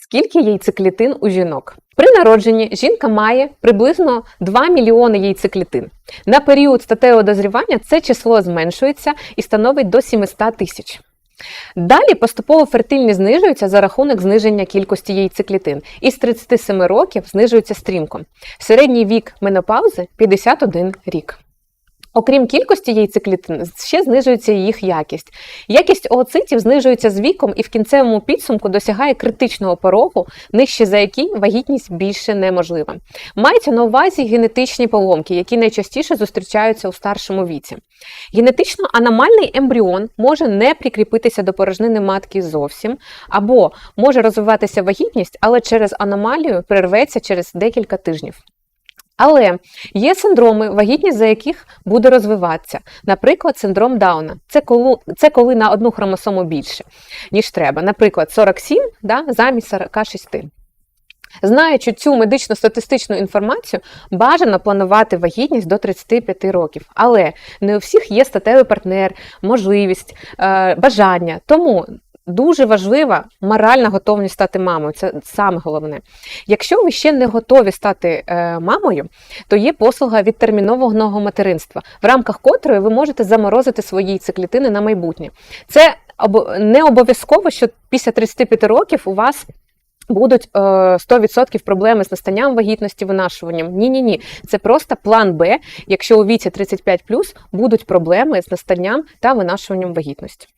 Скільки яйцеклітин у жінок? При народженні жінка має приблизно 2 мільйони яйцеклітин. На період статевого дозрівання це число зменшується і становить до 700 тисяч. Далі поступово фертильність знижується за рахунок зниження кількості яйцеклітин. Із 37 років знижується стрімко. Середній вік менопаузи 51 рік. Окрім кількості яйцеклітин, ще знижується їх якість. Якість ooцитів знижується з віком і в кінцевому підсумку досягає критичного порогу, нижче за який вагітність більше неможлива. Мається на увазі генетичні поломки, які найчастіше зустрічаються у старшому віці. Генетично аномальний ембріон може не прикріпитися до порожнини матки зовсім, або може розвиватися вагітність, але через аномалію перерветься через декілька тижнів. Але є синдроми, вагітність за яких буде розвиватися. Наприклад, синдром Дауна. Це коли, це коли на одну хромосому більше, ніж треба. Наприклад, 47 да, замість 46. Знаючи цю медично-статистичну інформацію, бажано планувати вагітність до 35 років. Але не у всіх є статевий партнер, можливість, е, бажання. Тому дуже важлива моральна готовність стати мамою. Це саме головне. Якщо ви ще не готові стати е, мамою, то є послуга відтермінованого материнства, в рамках котрої ви можете заморозити свої яйцеклітини на майбутнє. Це не обов'язково, що після 35 років у вас. Будуть е, 100% проблеми з настанням вагітності, винашуванням. Ні, ні, ні. Це просто план Б, якщо у віці 35 будуть проблеми з настанням та винашуванням вагітності.